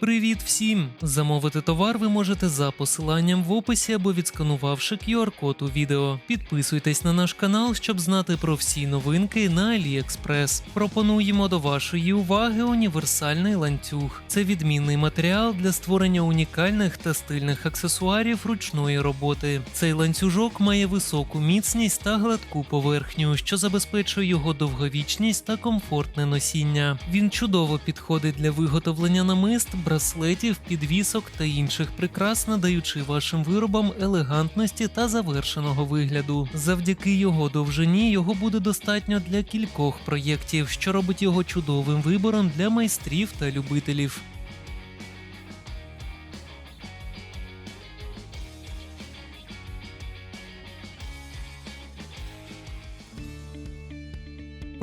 Привіт всім! Замовити товар ви можете за посиланням в описі або відсканувавши QR-код у відео. Підписуйтесь на наш канал, щоб знати про всі новинки на AliExpress. Пропонуємо до вашої уваги універсальний ланцюг. Це відмінний матеріал для створення унікальних та стильних аксесуарів ручної роботи. Цей ланцюжок має високу міцність та гладку поверхню, що забезпечує його довговічність та комфортне носіння. Він чудово підходить для виготовлення намист, браслетів, підвісок та інших прикрас, надаючи вашим виробам елегантності та завершеного вигляду. Завдяки його довжині його буде достатньо для кількох проєктів, що робить його чудовим вибором для майстрів та любителів.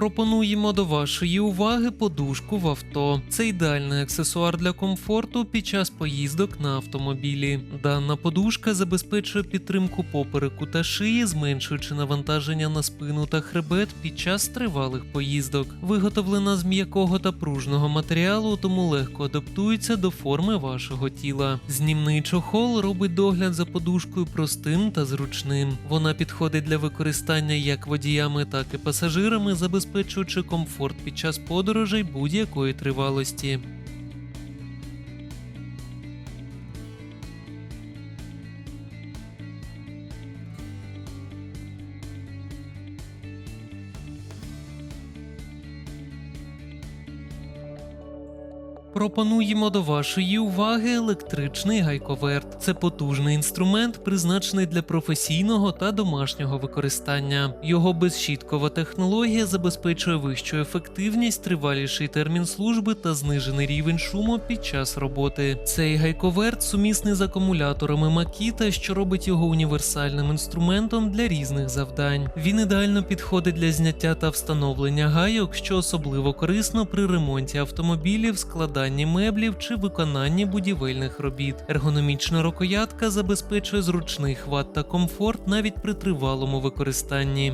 Пропонуємо до вашої уваги подушку в авто. Це ідеальний аксесуар для комфорту під час поїздок на автомобілі. Дана подушка забезпечує підтримку попереку та шиї, зменшуючи навантаження на спину та хребет під час тривалих поїздок. Виготовлена з м'якого та пружного матеріалу, тому легко адаптується до форми вашого тіла. Знімний чохол робить догляд за подушкою простим та зручним. Вона підходить для використання як водіями, так і пасажирами, забезпечуючи комфорт під час подорожей будь-якої тривалості. Пропонуємо до вашої уваги електричний гайковерт. Це потужний інструмент, призначений для професійного та домашнього використання. Його безщіткова технологія забезпечує вищу ефективність, триваліший термін служби та знижений рівень шуму під час роботи. Цей гайковерт сумісний з акумуляторами Makita, що робить його універсальним інструментом для різних завдань. Він ідеально підходить для зняття та встановлення гайок, що особливо корисно при ремонті автомобілів, складанні меблів чи виконанні будівельних робіт. Ергономічна рукоятка забезпечує зручний хват та комфорт навіть при тривалому використанні.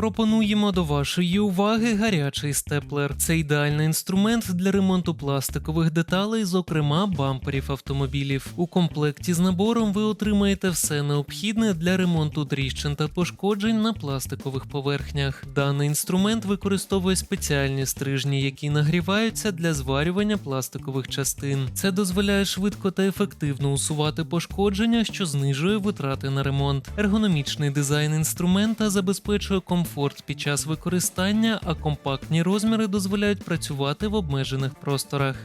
Пропонуємо до вашої уваги гарячий степлер. Це ідеальний інструмент для ремонту пластикових деталей, зокрема бамперів автомобілів. У комплекті з набором ви отримаєте все необхідне для ремонту тріщин та пошкоджень на пластикових поверхнях. Даний інструмент використовує спеціальні стрижні, які нагріваються для зварювання пластикових частин. Це дозволяє швидко та ефективно усувати пошкодження, що знижує витрати на ремонт. Ергономічний дизайн інструмента забезпечує комфорт під час використання, а компактні розміри дозволяють працювати в обмежених просторах.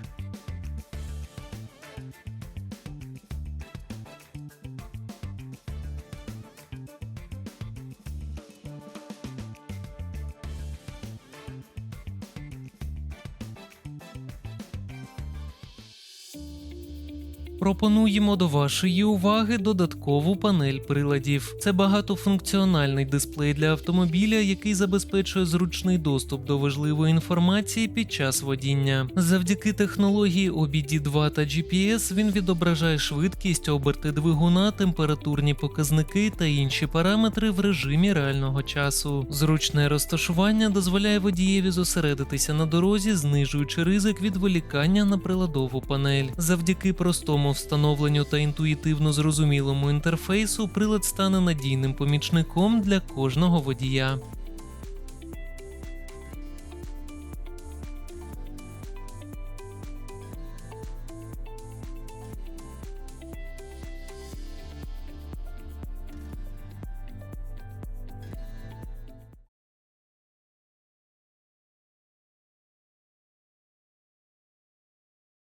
Пропонуємо до вашої уваги додаткову панель приладів. Це багатофункціональний дисплей для автомобіля, який забезпечує зручний доступ до важливої інформації під час водіння. Завдяки технології OBD2 та GPS він відображає швидкість, оберти двигуна, температурні показники та інші параметри в режимі реального часу. Зручне розташування дозволяє водієві зосередитися на дорозі, знижуючи ризик відволікання на приладову панель. Завдяки простому встановленню та інтуїтивно зрозумілому інтерфейсу прилад стане надійним помічником для кожного водія.